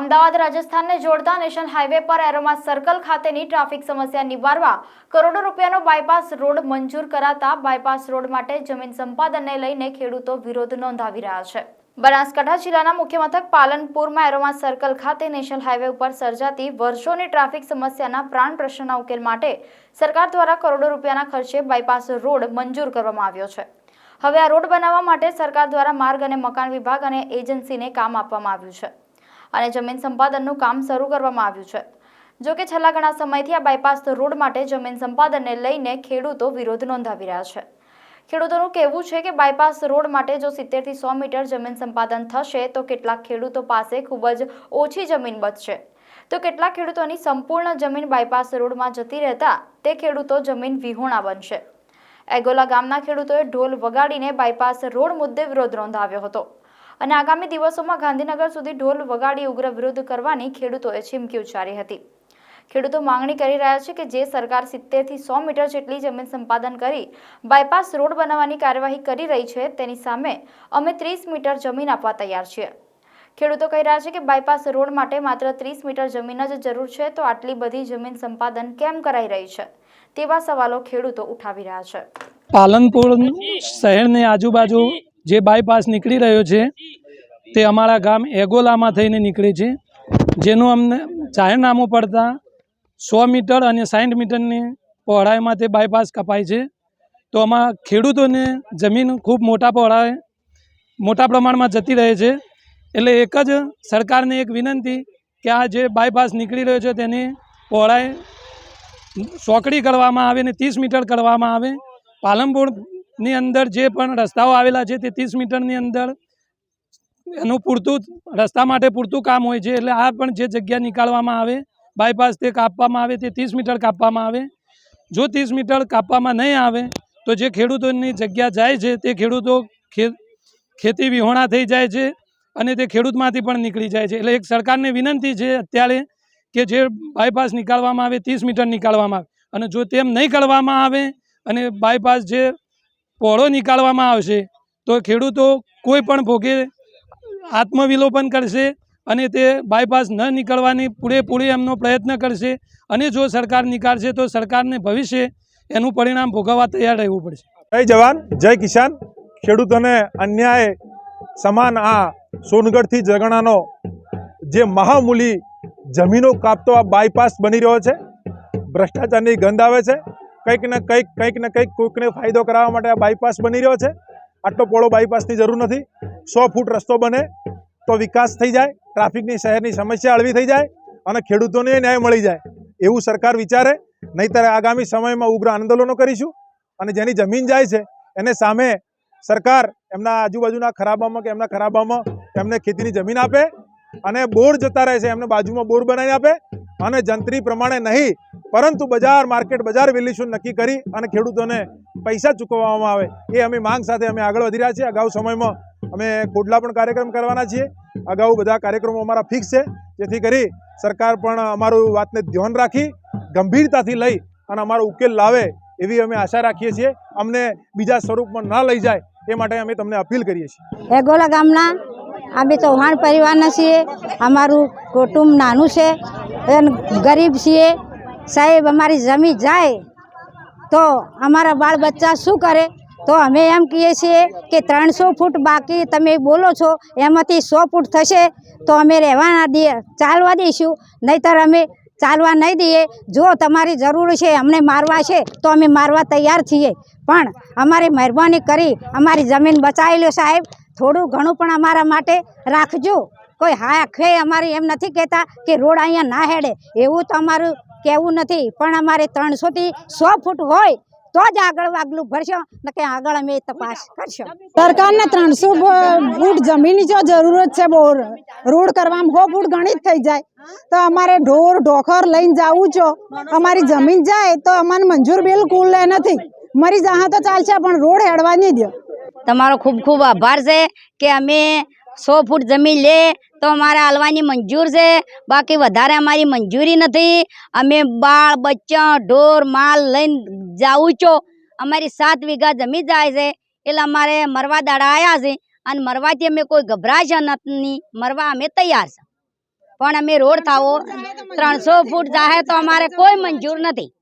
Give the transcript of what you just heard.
અમદાવાદ, રાજસ્થાનને જોડતા national highway પર એરોમા સર્કલ ખાતેની ટ્રાફિક સમસ્યા નિવારવા કરોડો રૂપિયાનો બાયપાસ રોડ મંજૂર કરાતા બાયપાસ રોડ માટે જમીન સંપાદનને લઈને ખેડૂતો વિરોધ નોંધાવી રહ્યા છે. બનાસકાંઠા જિલ્લાના મુખ્ય મથક પાલનપુરમાં એરોમા સર્કલ ખાતે નેશનલ હાઈવે ઉપર સર્જાતી વર્ષોની ટ્રાફિક સમસ્યાના પ્રાણ પ્રશ્નના ઉકેલ માટે સરકાર દ્વારા કરોડો રૂપિયાના ખર્ચે બાયપાસ રોડ મંજૂર કરવામાં આવ્યો છે. હવે આ રોડ બનાવવા માટે સરકાર દ્વારા માર્ગ અને મકાન વિભાગ અને એજન્સીને કામ આપવામાં આવ્યું છે. અને જમીન સંપાદનનું કામ શરૂ કરવામાં આવ્યું છે. જો કે છેલ્લા ઘણા સમયથી આ બાયપાસ રોડ માટે જમીન સંપાદનને લઈને ખેડૂતો વિરોધ નોંધાવી રહ્યા છે. ખેડૂતોનું કહેવું છે કે બાયપાસ રોડ માટે જો સિત્તેરથી સો મીટર જમીન સંપાદન થશે, તો કેટલાક ખેડૂતો પાસે ખૂબ જ ઓછી જમીન બચશે. તો કેટલાક ખેડૂતોની સંપૂર્ણ જમીન બાયપાસ રોડમાં જતી રહેતા તે ખેડૂતો જમીન વિહોણા બનશે. એગોલા ગામના ખેડૂતોએ ઢોલ વગાડીને બાયપાસ રોડ મુદ્દે વિરોધ નોંધાવ્યો હતો. અને આગામી દિવસોમાં ગાંધીનગર સુધી ઢોલ વગાડી ઉગ્ર વિરોધ કરવાની ખેડૂતોએ ચીમકી ઉચ્ચારી હતી. ખેડૂતો માંગણી કરી રહ્યા છે કે જે સરકાર સિત્તેરથી સો મીટર જેટલી જમીન સંપાદન કરી બાયપાસ રોડ બનાવવાની કાર્યવાહી કરી રહી છે, તેની સામે અમે ત્રીસ મીટર જમીન આપવા તૈયાર છીએ. ખેડૂતો કહી રહ્યા છે કે બાયપાસ રોડ માટે માત્ર ત્રીસ મીટર જમીન જ જરૂર છે, તો આટલી બધી જમીન સંપાદન કેમ કરાઈ રહી છે? તેવા સવાલો ખેડૂતો ઉઠાવી રહ્યા છે. પાલનપુર શહેરની આજુબાજુ જે બાયપાસ નીકળી રહ્યો છે, તે અમારા ગામ એગોલામાં થઈને નીકળે છે. જેનું અમને જાહેરનામું પડતા સો મીટર અને સાઠ મીટરની પહોળાઈમાં તે બાયપાસ કપાય છે. તો આમાં ખેડૂતોને જમીન ખૂબ મોટા પહોળાએ, મોટા પ્રમાણમાં જતી રહે છે. એટલે એક જ સરકારને એક વિનંતી કે આ જે બાયપાસ નીકળી રહ્યો છે, તેની પહોળાઈ સોકડી કરવામાં આવે ને ત્રીસ મીટર કરવામાં આવે. પાલનપુરની અંદર જે પણ રસ્તાઓ આવેલા છે તે ત્રીસ મીટરની અંદર એનું પૂરતું રસ્તા માટે પૂરતું કામ હોય છે. એટલે આ પણ જે જગ્યા નીકાળવામાં આવે બાયપાસ તે કાપવામાં આવે, તે ત્રીસ મીટર કાપવામાં આવે. જો ત્રીસ મીટર કાપવામાં નહીં આવે, તો જે ખેડૂતોની જગ્યા જાય છે તે ખેડૂતો ખેતી વિહોણા થઈ જાય છે અને તે ખેડૂતમાંથી પણ નીકળી જાય છે. એટલે એક સરકારને વિનંતી છે અત્યારે કે જે બાયપાસ નીકાળવામાં આવે, ત્રીસ મીટર નીકાળવામાં આવે. અને જો તેમ નહીં કરવામાં આવે અને બાયપાસ જે પહોળો નીકાળવામાં આવશે, તો ખેડૂતો કોઈ પણ ભોગે આત્મવિલોપન કરશે અને તે બાયપાસ ન નીકળવાની પૂરેપૂરી એમનો પ્રયત્ન કરશે અને જો સરકાર નીકાળશે, તો સરકારને ભવિષ્ય એનું પરિણામ ભોગવવા તૈયાર રહેવું પડશે. જય જવાન, જય કિસાન. ખેડૂતોને અન્યાય સમાન આ સોનગઢથી જગણાનો જે મહામૂલી જમીનો કાપતો આ બાયપાસ બની રહ્યો છે, ભ્રષ્ટાચારની ગંધ આવે છે. કંઈક ને કંઈક કંઈક ને કંઈક કોઈકને ફાયદો કરાવવા માટે આ બાયપાસ બની રહ્યો છે. આટલો પોળો બાયપાસની જરૂર નથી. સો ફૂટ રસ્તો બને તો વિકાસ થઈ જાય, ટ્રાફિકની શહેરની સમસ્યા હળવી થઈ જાય અને ખેડૂતોને ન્યાય મળી જાય. એવું સરકાર વિચારે, નહીંતર આગામી સમયમાં ઉગ્ર આંદોલનો કરીશું અને જેની જમીન જાય છે, એને સામે સરકાર એમના આજુબાજુના ખરાબામાં કે એમના ખરાબામાં એમને ખેતીની જમીન આપે અને બોર જતા રહે છે, એમને બાજુમાં બોર બનાવી આપે અને જંત્રી પ્રમાણે નહીં પરંતુ બજાર, માર્કેટ, બજાર વેલ્યુશન નક્કી કરી અને ખેડૂતોને પૈસા ચૂકવવામાં આવે. એ અમે માંગ સાથે અમે આગળ વધી રહ્યા છીએ. અગાઉ સમયમાં અમે કોડલા પણ કાર્યક્રમ કરવાના છીએ. અગાઉ બધા કાર્યક્રમો અમારા ફિક્સ છે. જેથી કરી સરકાર પણ અમારું વાતને ધ્યાન રાખી, ગંભીરતાથી લઈ અને અમારો ઉકેલ લાવે એવી અમે આશા રાખીએ છીએ. અમને બીજા સ્વરૂપમાં ના લઈ જાય એ માટે અમે તમને અપીલ કરીએ છીએ. એગોલા ગામના અમે ચૌહાણ પરિવારના છીએ. અમારું કુટુંબ નાનું છે. અને ગરીબ છીએ. સાહેબ, અમારી જમી જાય તો અમારા બાળ બચ્ચા શું કરે? તો અમે એમ કહીએ છીએ કે ત્રણસો ફૂટ બાકી તમે બોલો છો, એમાંથી સો ફૂટ થશે તો અમે રહેવાના દઈએ ચાલવા દઈશું. નહીંતર અમે ચાલવા નહીં દઈએ. જો તમારી જરૂર છે, અમને મારવા છે, તો અમે મારવા તૈયાર છીએ. પણ અમારી મહેરબાની કરી અમારી જમીન બચાવી લો સાહેબ. થોડું ઘણું પણ અમારા માટે રાખજો. કોઈ હા ખે અમારી એમ નથી કહેતા કે રોડ અહીંયા ના હેડે. એવું તો અમારું કહેવું નથી પણ અમારે ત્રણસોથી સો ફૂટ હોય તો જ આગળ વાગલું ભરશો કે આગળ અમે તપાસ કરશો. સરકારને ત્રણસો ફૂટ જમીનની જો જરૂરત છે બહુ રોડ કરવામાં સો ફૂટ ગણિત થઈ જાય તો અમારે ઢોર ઢોખર લઈને જવું છો અમારી જમીન જાય તો અમને મંજૂર બિલકુલ નથી મરી જહા તો ચાલશે પણ રોડ હેડવા નહીં દો. તમારો ખૂબ ખૂબ આભાર છે કે અમે સો ફૂટ જમીન લે, તો અમારે હાલવાની મંજૂર છે. બાકી વધારે અમારી મંજૂરી નથી. અમે બાળ, બચ્ચા, ઢોર, માલ લઈને જાઉં છો. અમારી સાત વીઘા જમીન જાય છે. એટલે અમારે મરવા દાડા આવ્યા છે. અને મરવાથી અમે કોઈ ગભરાય નથી. મરવા અમે તૈયાર છે. પણ અમે રોડ થાવો. ત્રણસો ફૂટ જાહે તો અમારે કોઈ મંજૂર નથી.